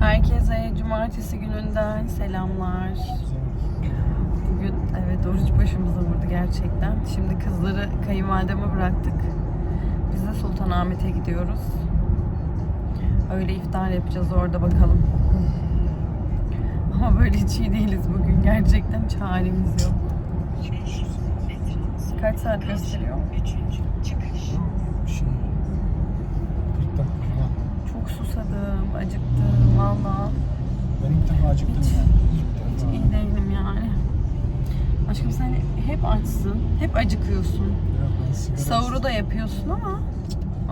Herkese cumartesi gününden selamlar. Bugün evet oruç başımıza vurdu gerçekten. Şimdi kızları kayınvalideme bıraktık. Biz de Sultanahmet'e gidiyoruz. Öyle iftar yapacağız orada bakalım. Ama böyle hiç iyi değiliz bugün. Gerçekten hiç halimiz yok. Kaç saat gösteriyor? Susadım, acıktım valla. Ben ilk defa acıktım Hiç- ya. Hiç iyi değilim yani. Aşkım sen hep açsın, hep acıkıyorsun. Sigara Sahuru da yapıyorsun ama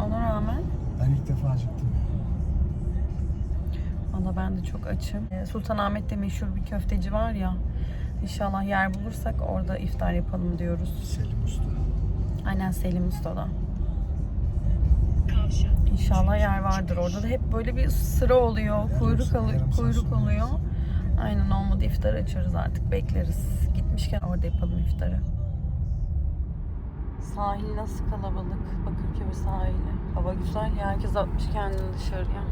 ona rağmen Ben ilk defa acıktım ya. Valla ben de çok açım. Ee, Sultanahmet'te meşhur bir köfteci var ya. İnşallah yer bulursak orada iftar yapalım diyoruz. Selim Usta. Aynen Selim Usta'da. İnşallah yer vardır. Orada da hep böyle bir sıra oluyor. Kuyruk, saat kuyruk oluyor. Aynen olmadı iftar açarız artık bekleriz. Gitmişken orada yapalım iftarı. Sahil nasıl kalabalık. Bakırköy sahili. Hava güzel ya. Herkes atmış kendini dışarıya.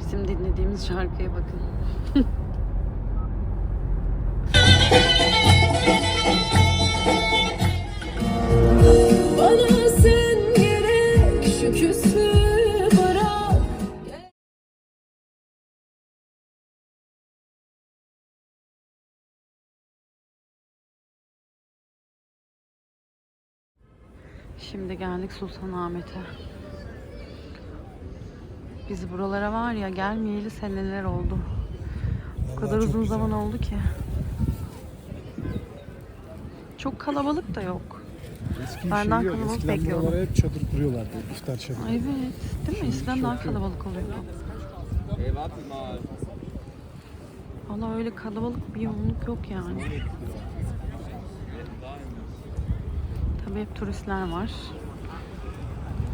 Bizim dinlediğimiz şarkıya bakın. şu küsü bırak Şimdi geldik Sultanahmet'e. Biz buralara var ya gelmeyeli seneler oldu. O kadar uzun güzel. zaman oldu ki. Çok kalabalık da yok. Eski şey yok. kalabalık Eskiden bekliyordum. buralara hep çadır kuruyorlardı. İftar çadırı. Ay evet. Değil mi? Eskiden daha kalabalık oluyordu. Valla öyle kalabalık bir yoğunluk yok yani. Tabii hep turistler var.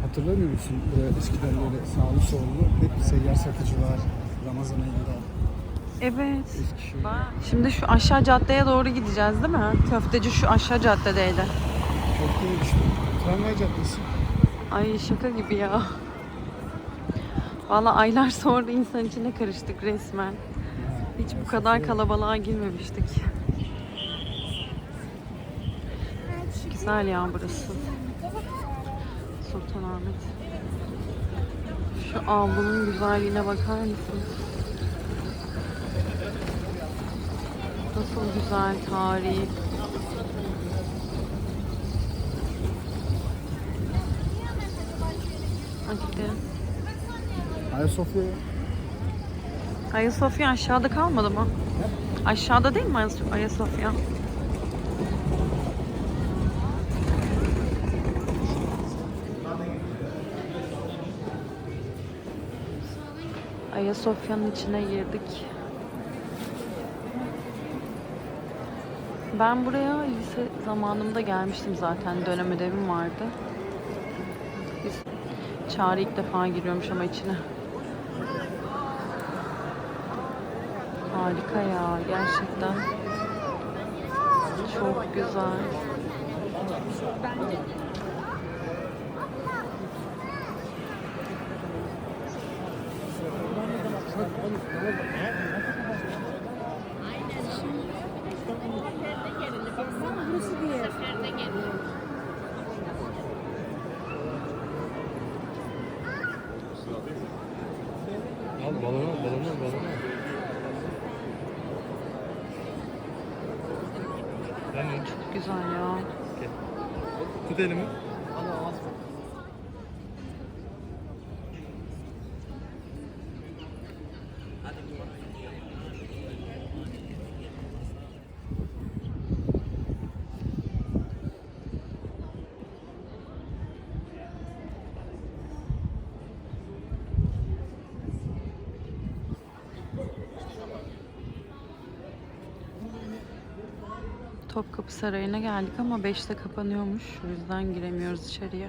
Hatırlamıyor musun? Buraya eskiden böyle sağlı sollu hep seyyar satıcılar. Ramazan ayında. Evet. Eskişehir. Şimdi şu aşağı caddeye doğru gideceğiz değil mi? Köfteci şu aşağı caddedeydi. İyi işte. Tramvay caddesi. Ay şaka gibi ya. Valla aylar sonra insan içine karıştık resmen. Hiç bu kadar kalabalığa girmemiştik. Güzel ya burası. Sultanahmet. Şu avlunun güzelliğine bakar mısınız? Nasıl güzel tarihi. Hadi gidelim. Ayasofya. Ayasofya aşağıda kalmadı mı? Aşağıda değil mi Ayas- Ayasofya? Ayasofya'nın içine girdik. Ben buraya lise zamanımda gelmiştim zaten. Dönem ödevim vardı. Biz Çağrı ilk defa giriyormuş ama içine. Harika ya gerçekten. Çok güzel. Al balonu, balonu, balonu. Yani Güzel ya. tut elimi. Topkapı Sarayı'na geldik ama 5'te kapanıyormuş. O yüzden giremiyoruz içeriye.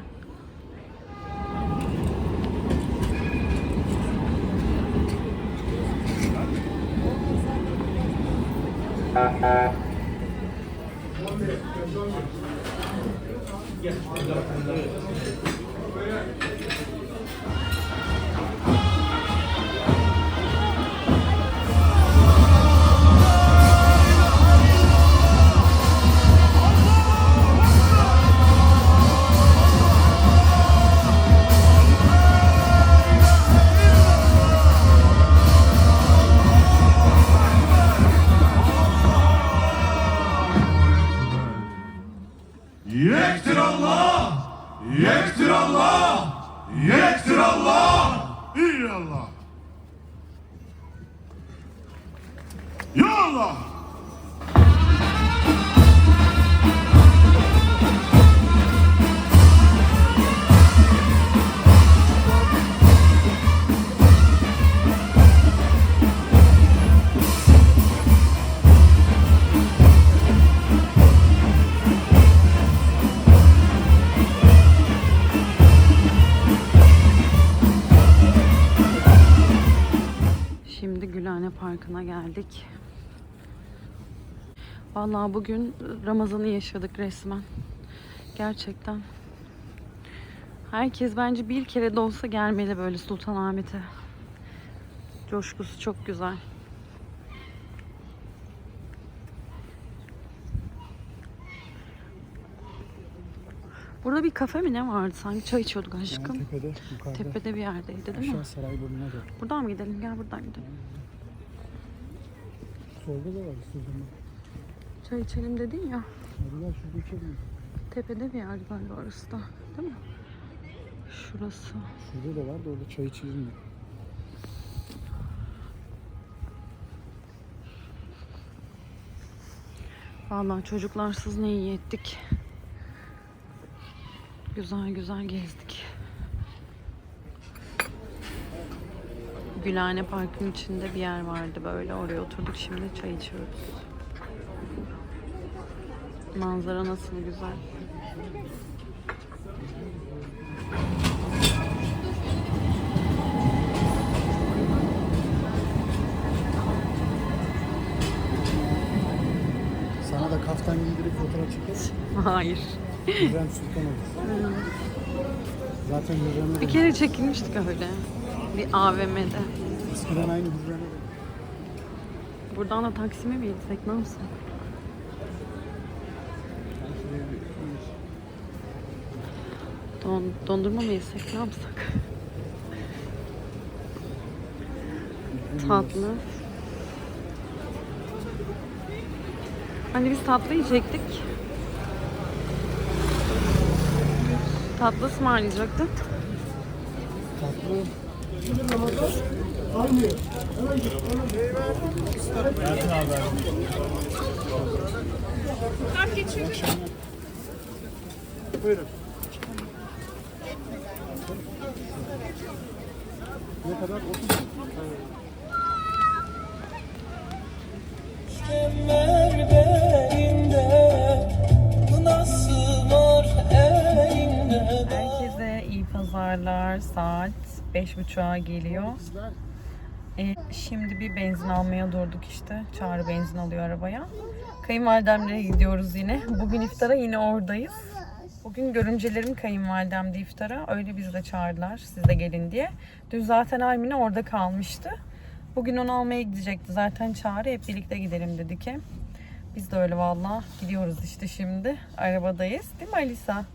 Allah. Ya Allah. Geldik. Vallahi bugün Ramazan'ı yaşadık resmen. Gerçekten. Herkes bence bir kere de olsa gelmeli böyle Sultanahmet'e. Coşkusu çok güzel. Burada bir kafe mi ne vardı sanki çay içiyorduk Yani aşkım. tepede, yukarıda. Tepede bir yerdeydi değil mi? Aşağı Sarayburnu'na da. Buradan mı gidelim? Gel buradan gidelim. Solda da var istiyorsan. Çay içelim dedin ya. Hadi gel şurada içelim. Tepede bir yer galiba orası da. Değil mi? Şurası. Şurada da var da orada çay içelim. Vallahi çocuklarsız ne iyi ettik. Güzel güzel gezdik. Gülhane Parkı'nın içinde bir yer vardı böyle. Oraya oturduk şimdi çay içiyoruz. Manzara nasıl güzel. Sana da kaftan giydirip fotoğraf çekeriz. Hayır. Hürrem Sultan olur. Zaten Hürrem'e Bir kere çekilmiştik öyle. Bir AVM'de. Eskiden aynı de- Buradan da Taksim'e mi gitsek ne yapsak? Don, dondurma mı yesek ne yapsak? Tatlı. Hani biz tatlı yiyecektik. Tatlı ısmarlayacaktık. Tatlı. Buyurun. Ne kadar? 30 mu? Herkese iyi pazarlar. Saat 5.30'a geliyor. E, şimdi bir benzin almaya durduk işte. Çağrı benzin alıyor arabaya. Kayınvalidemlere gidiyoruz yine. Bugün iftara yine oradayız. Bugün görümcelerim kayınvalidemde iftara. Öyle bizi de çağırdılar siz de gelin diye. Dün zaten Almine orada kalmıştı. Bugün onu almaya gidecekti. Zaten Çağrı hep birlikte gidelim dedi ki. Biz de öyle valla gidiyoruz işte şimdi. Arabadayız. Değil mi Alisa?